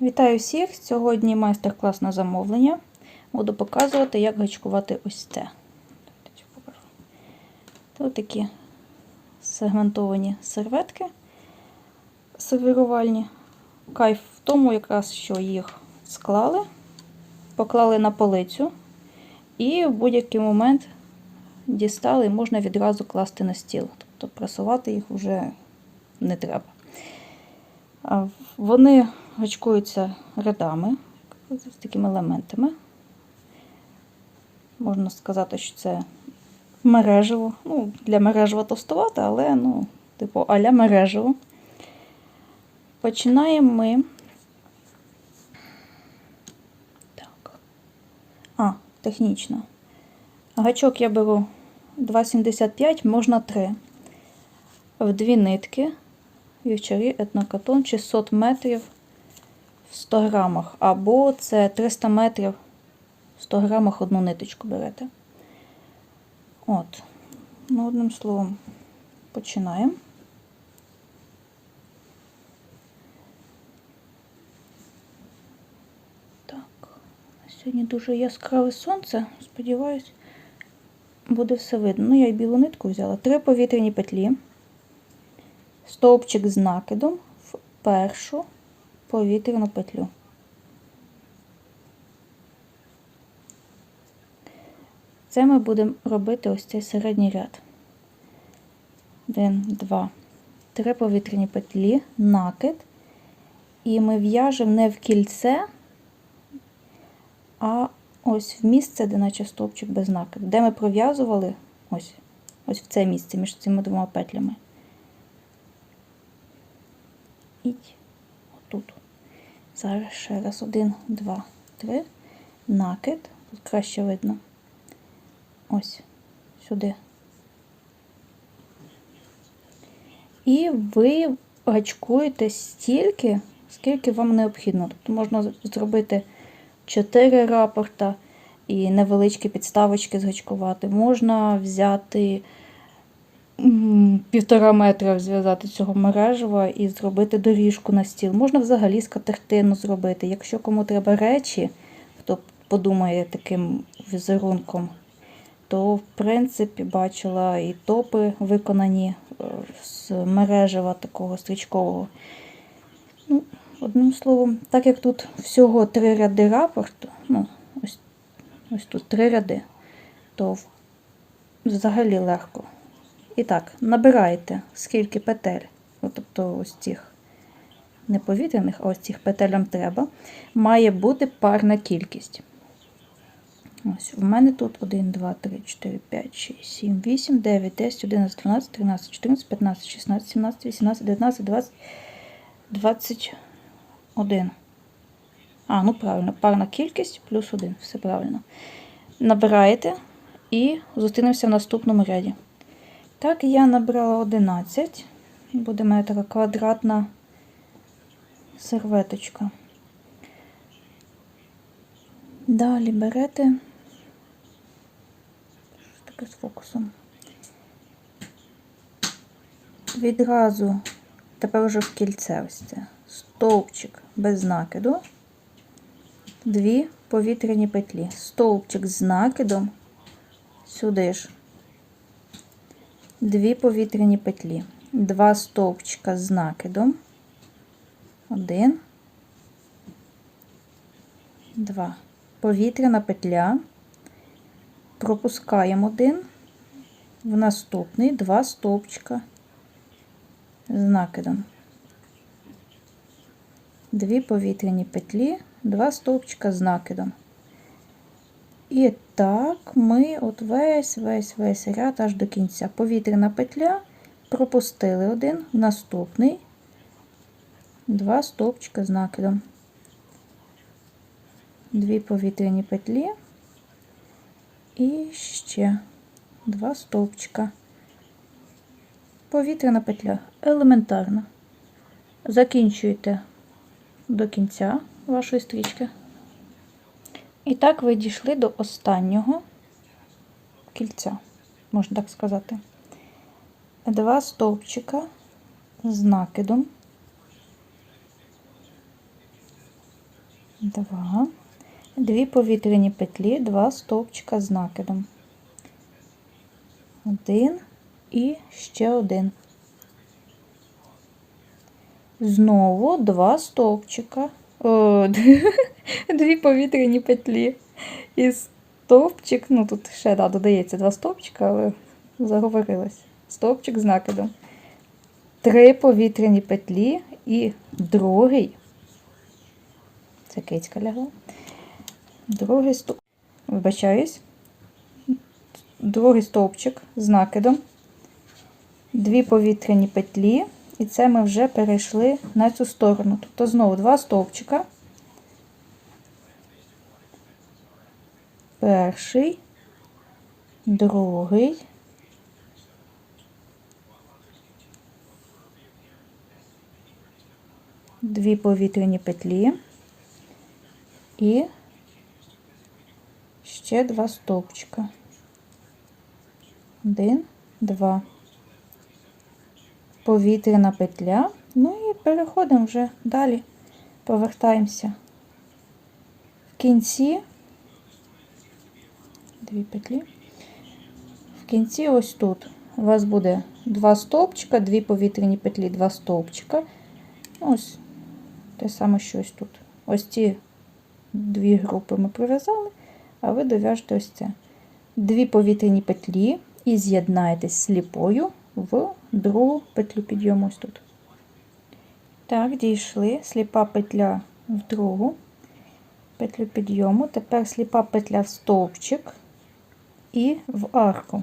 Вітаю всіх! Сьогодні майстер-клас на замовлення. Буду показувати, як гачкувати ось це. Тут такі сегментовані серветки сервірувальні. Кайф в тому, якраз, що їх склали, поклали на полицю і в будь-який момент дістали і можна відразу класти на стіл. Тобто прасувати їх вже не треба. Вони гачкуються рядами з такими елементами. Можна сказати, що це мережево. Ну, для мережево товстувати, але, ну, типу, аля мережево. Починаємо ми. Так. А, технічно. Гачок я беру 2,75, можна 3. В дві нитки. Вівчарі етнокатон 600 метрів 100 грамах. Або це 300 метрів в 100 грамах одну ниточку берете. От. Ну, одним словом, починаємо. Так, сьогодні дуже яскраве сонце. Сподіваюсь, буде все видно. Ну, я і білу нитку взяла. Три повітряні петлі стовпчик з накидом в першу повітряну петлю. Це ми будемо робити ось цей середній ряд. Один, два, три повітряні петлі, накид. І ми в'яжемо не в кільце, а ось в місце, де наче стовпчик без накиду. Де ми пров'язували ось, ось в це місце між цими двома петлями ідь. Зараз ще раз. Один, два, три. Накид. Тут краще видно. Ось, сюди. І ви гачкуєте стільки, скільки вам необхідно. Тобто можна зробити 4 рапорта і невеличкі підставочки згачкувати. Можна взяти півтора метра зв'язати цього мережева і зробити доріжку на стіл. Можна взагалі скатертину зробити. Якщо кому треба речі, хто подумає таким візерунком, то, в принципі, бачила і топи виконані е, з мережева такого стрічкового. Ну, Одним словом, так як тут всього три ряди рапорту, ну, ось, ось тут три ряди, то взагалі легко. І так, набираєте скільки петель, тобто ось цих не повітряних, а ось цих петель вам треба, має бути парна кількість. Ось, У мене тут 1, 2, 3, 4, 5, 6, 7, 8, 9, 10, 11, 12, 13, 14, 15, 16, 17, 18, 19, 20, 21. А, ну правильно, парна кількість плюс 1. Все правильно. Набираєте і зустрінемося в наступному ряді. Так, я набрала 11. Буде моя така квадратна серветочка. Далі берете таке з фокусом. Відразу, тепер вже в кільце ось це, стовпчик без накиду, дві повітряні петлі. Стовпчик з накидом, сюди ж дві повітряні петлі, два стовпчика з накидом, один, два. Повітряна петля, пропускаємо один, в наступний два стовпчика з накидом. Дві повітряні петлі, два стовпчика з накидом. І так ми от весь весь весь ряд аж до кінця. Повітряна петля, пропустили один, наступний, два стовпчика з накидом. Дві повітряні петлі і ще два стовпчика. Повітряна петля елементарна. Закінчуєте до кінця вашої стрічки. І так ви дійшли до останнього кільця, можна так сказати. Два стовпчика з накидом. два, дві повітряні петлі, два стовпчика з накидом. Один і ще один. Знову два стовпчика. О, дві повітряні петлі. І стовпчик, ну тут ще да, додається два стовпчика, але заговорилась. Стовпчик з накидом. Три повітряні петлі і другий. Це кицька лягла. Другий стовп. Вибачаюсь. Другий стовпчик з накидом. Дві повітряні петлі. І це ми вже перейшли на цю сторону. Тобто знову два стовпчика. Перший, другий. Дві повітряні петлі і ще два стовпчика. Один, два. Повітряна петля. Ну і переходимо вже далі. Повертаємося. В кінці дві петлі. В кінці ось тут у вас буде два стовпчика, дві повітряні петлі, два стовпчика. Ось те саме, що ось тут. Ось ці дві групи ми прив'язали, а ви дов'яжете ось це. Дві повітряні петлі і з'єднаєтесь сліпою в другу петлю підйому ось тут. Так, дійшли. Сліпа петля в другу петлю підйому. Тепер сліпа петля в стовпчик і в арку.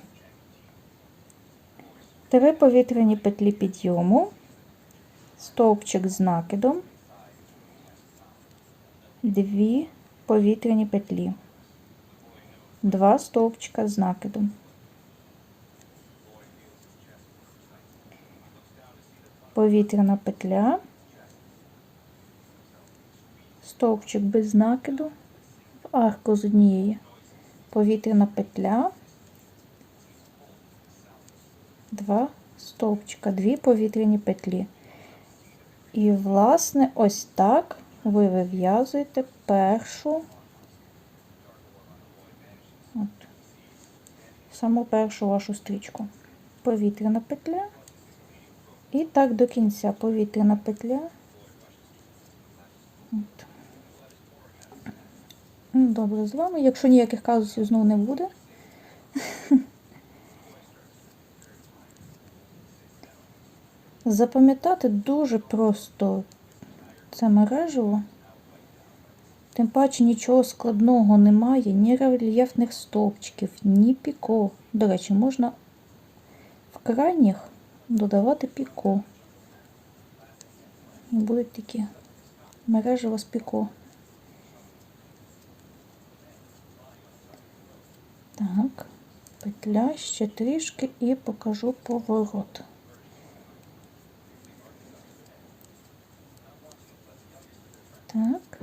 Три повітряні петлі підйому, стовпчик з накидом, дві повітряні петлі, два стовпчика з накидом. Повітряна петля, стовпчик без накиду, в арку з однієї, повітряна петля, два стовпчика, дві повітряні петлі. І, власне, ось так ви вив'язуєте першу, от, саму першу вашу стрічку. Повітряна петля. І так до кінця повітряна петля. От. Ну, Добре, з вами. Якщо ніяких казусів знову не буде. Запам'ятати дуже просто це мережево. Тим паче нічого складного немає, ні рельєфних стовпчиків, ні піко. До речі, можна в крайніх додавати піко. Будуть такі мережево з піко. Так, петля ще трішки і покажу поворот. Так.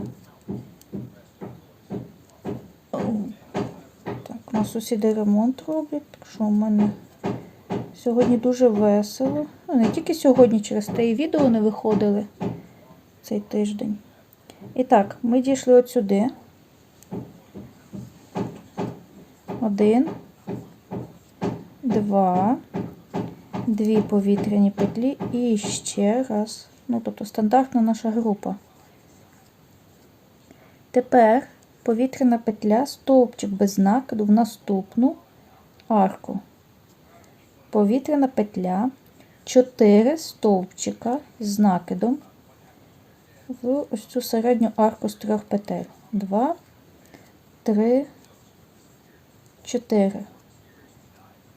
Так, у нас сусіди ремонт роблять, так що у мене сьогодні дуже весело. Ну, не тільки сьогодні, через те і відео не виходили цей тиждень. І так, ми дійшли от сюди. Один, два, дві повітряні петлі і ще раз. Ну, тобто стандартна наша група. Тепер повітряна петля, стовпчик без накиду в наступну арку. Повітряна петля, 4 стовпчика з накидом в ось цю середню арку з трьох петель. 2, 3, 4.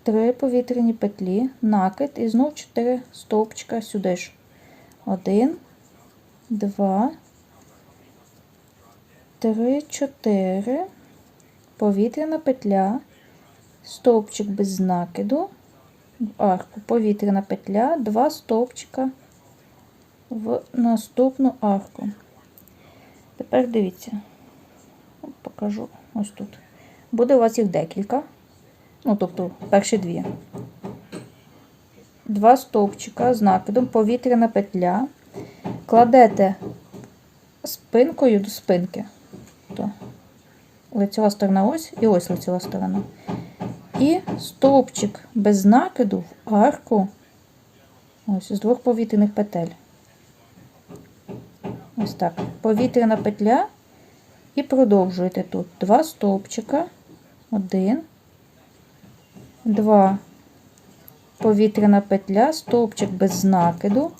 Три повітряні петлі, накид і знов 4 стовпчика сюди ж. 1, 2, 3, 4, повітряна петля, стовпчик без накиду, арку, повітряна петля, 2 стовпчика в наступну арку. Тепер дивіться, покажу ось тут. Буде у вас їх декілька, ну, тобто, перші дві. Два стовпчика з накидом, повітряна петля. Кладете спинкою до спинки. То лицева сторона ось і ось лицева сторона. І стовпчик без накиду в арку ось з двох повітряних петель. Ось так. Повітряна петля. І продовжуєте тут два стовпчика. Один, два. Повітряна петля, стовпчик без накиду,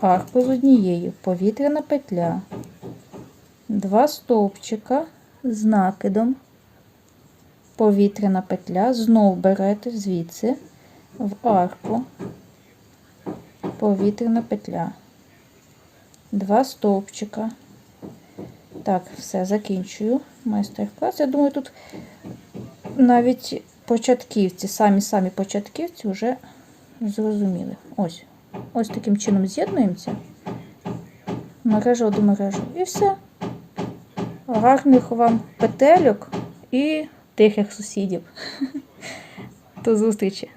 арку з однією. Повітряна петля. Два стовпчика з накидом. Повітряна петля. Знов берете звідси в арку. Повітряна петля. Два стовпчика. Так, все, закінчую майстер-клас. Я думаю, тут навіть початківці, самі-самі початківці вже зрозуміли. Ось. Ось таким чином з'єднуємося. Мережа до мережу. І все. Гарних вам петельок і тихих сусідів. До зустрічі!